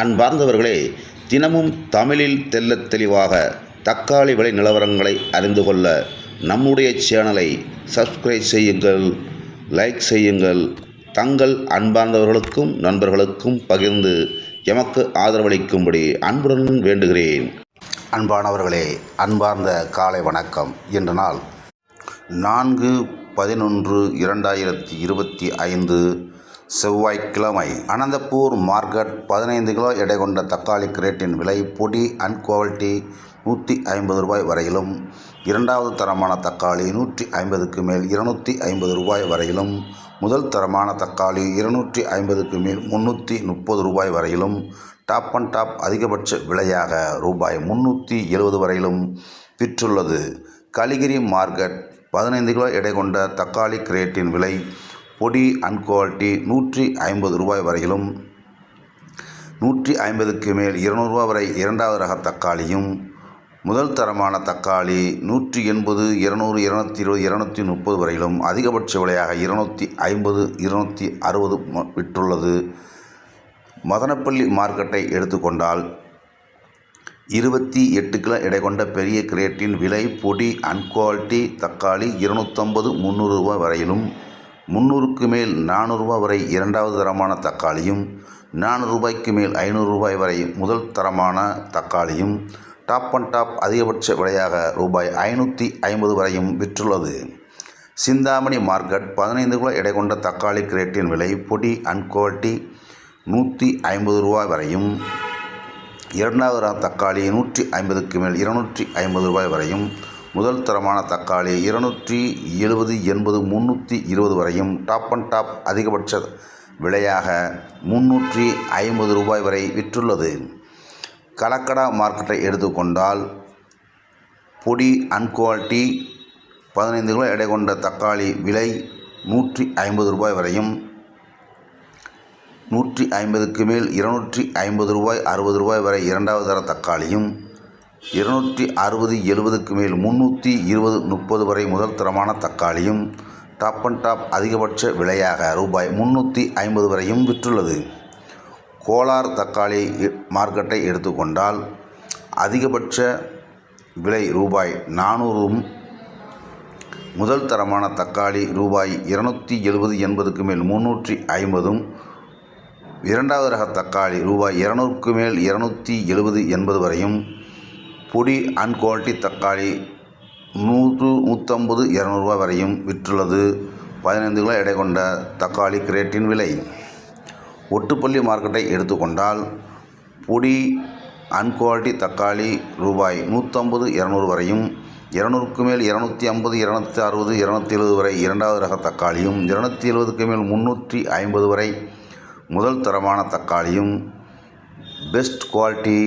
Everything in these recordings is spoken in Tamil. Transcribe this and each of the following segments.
அன்பார்ந்தவர்களே தினமும் தமிழில் தெல்ல தெளிவாக தக்காளி விலை நிலவரங்களை அறிந்து கொள்ள நம்முடைய சேனலை சப்ஸ்கிரைப் செய்யுங்கள் லைக் செய்யுங்கள். தங்கள் அன்பார்ந்தவர்களுக்கும் நண்பர்களுக்கும் பகிர்ந்து எமக்கு ஆதரவளிக்கும்படி அன்புடன் வேண்டுகிறேன். அன்பானவர்களே அன்பார்ந்த காலை வணக்கம். இன்று நாள் நான்கு பதினொன்று இரண்டாயிரத்தி இருபத்தி ஐந்து செவ்வாய்க்கிழமை அனந்தபூர் மார்க்கெட் பதினைந்து கிலோ எடை கொண்ட தக்காளி கிரேட்டின் விலை பொடி அண்ட் குவாலிட்டி நூற்றி ஐம்பது ரூபாய் வரையிலும். இரண்டாவது தரமான தக்காளி நூற்றி ஐம்பதுக்கு மேல் இருநூற்றி ஐம்பது ரூபாய் வரையிலும். முதல் தரமான தக்காளி இருநூற்றி ஐம்பதுக்கு மேல் முந்நூற்றி முப்பது ரூபாய் வரையிலும். டாப் அண்ட் டாப் அதிகபட்ச விலையாக ரூபாய் முந்நூற்றி எழுபது வரையிலும். விற்றுள்ளது. கலிகிரி மார்க்கெட் பதினைந்து கிலோ எடை கொண்ட தக்காளி கிரேட்டின் விலை பொடி அண்ட் குவாலிட்டி நூற்றி ஐம்பது ரூபாய் வரையிலும். நூற்றி ஐம்பதுக்கு மேல் இருநூறுவா வரை இரண்டாவது ரக தக்காளியும். முதல் தரமான தக்காளி நூற்றி எண்பது இருநூறு இருநூத்தி இருபது இருநூற்றி முப்பது வரையிலும். அதிகபட்ச விலையாக இருநூற்றி ஐம்பது இருநூற்றி அறுபது ம- விற்றுள்ளது. மதனப்பள்ளி மார்க்கெட்டை எடுத்துக்கொண்டால் இருபத்தி எட்டு கிலோ எடை கொண்ட பெரிய கிரேட்டின் விலை பொடி அன்குவாலிட்டி தக்காளி இருநூற்றம்பது முந்நூறு ரூபாய் வரையிலும். முந்நூறுக்கு மேல் நானூறுரூவா வரை இரண்டாவது தரமான தக்காளியும் நானூறு ரூபாய்க்கு மேல் ஐநூறு ரூபாய் வரை முதல் தரமான தக்காளியும் டாப் அண்ட் டாப் அதிகபட்ச விலையாக ரூபாய் ஐநூற்றி ஐம்பது வரையும் விற்றுள்ளது. சிந்தாமணி மார்க்கெட் பதினைந்து கிலோ எடை கொண்ட தக்காளி கிரேட்டின் விலை பொடி அண்ட் குவாலிட்டி நூற்றி ஐம்பது ரூபாய் வரையும் இரண்டாவது ரக தக்காளி நூற்றி ஐம்பதுக்கு மேல் இருநூற்றி ஐம்பது ரூபாய் வரையும் முதல் தரமான தக்காளி இருநூற்றி எழுபது எண்பது முந்நூற்றி இருபது வரையும் டாப் அண்ட் டாப் அதிகபட்ச விலையாக முந்நூற்றி ஐம்பது ரூபாய் வரை விற்றுள்ளது. கலக்கடா மார்க்கெட்டை எடுத்துக்கொண்டால் பொடி அன்குவாலிட்டி பதினைந்து கிலோ எடை கொண்ட தக்காளி விலை நூற்றி ஐம்பது ரூபாய் வரையும் நூற்றி ஐம்பதுக்கு மேல் இருநூற்றி ஐம்பது ரூபாய் அறுபது ரூபாய் வரை இரண்டாவது தர தக்காளியும் இருநூற்றி அறுபது எழுபதுக்கு மேல் முந்நூற்றி இருபது முப்பது வரை முதல் தரமான தக்காளியும் டாப் அண்ட் டாப் அதிகபட்ச விலையாக ரூபாய் முந்நூற்றி ஐம்பது வரையும் விற்றுள்ளது. கோலார் தக்காளி இ- மார்க்கெட்டை எடுத்துக்கொண்டால் அதிகபட்ச விலை ரூபாய் நானூறும் முதல் தரமான தக்காளி ரூபாய் இருநூற்றி எழுபது எண்பதுக்கு மேல் முந்நூற்றி ஐம்பதும் இரண்டாவது ரக தக்காளி ரூபாய் இரநூறுக்கு மேல் இருநூற்றி எழுபது எண்பது வரையும் பொடி அன்குவாலிட்டி தக்காளி நூற்று நூற்றம்பது இரநூறுவா வரையும் விற்றுள்ளது. பதினைந்து கிலோ எடை கொண்ட தக்காளி கிரேட்டின் விலை. ஒட்டுப்பள்ளி மார்க்கெட்டை எடுத்துக்கொண்டால் பொடி அன்குவாலிட்டி தக்காளி ரூபாய் நூற்றம்பது இரநூறு வரையும் இரநூறுக்கு மேல் இரநூத்தி ஐம்பது இரநூத்தி அறுபது இரநூத்தி எழுபது வரை இரண்டாவது ரக தக்காளியும் இரநூத்தி எழுபதுக்கு மேல் முந்நூற்றி ஐம்பது வரை முதல் தரமான தக்காளியும். Best quality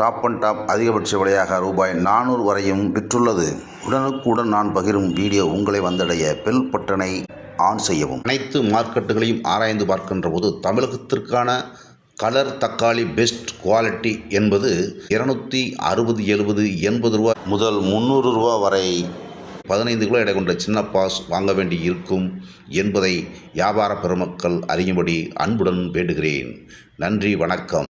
top and top அதிகபட்ச விலையாக ரூபாய் நானூறு வரையும் விற்றுள்ளது. உடனுக்குடன் நான் பகிரும் வீடியோ உங்களை வந்தடைய பெல் பட்டனை ஆன் செய்யவும். அனைத்து மார்க்கெட்டுகளையும் ஆராய்ந்து பார்க்கின்ற போது தமிழகத்திற்கான கலர் தக்காளி பெஸ்ட் குவாலிட்டி என்பது இருநூற்றி அறுபது எழுபது எண்பது ரூபா முதல் முந்நூறு ரூபா வரை பதினைந்து கிலோ எடை கொண்ட சின்ன பாஸ் வாங்க வேண்டி இருக்கும் என்பதை வியாபார பெருமக்கள் அறியும்படி அன்புடன் வேண்டுகிறேன். நன்றி வணக்கம்.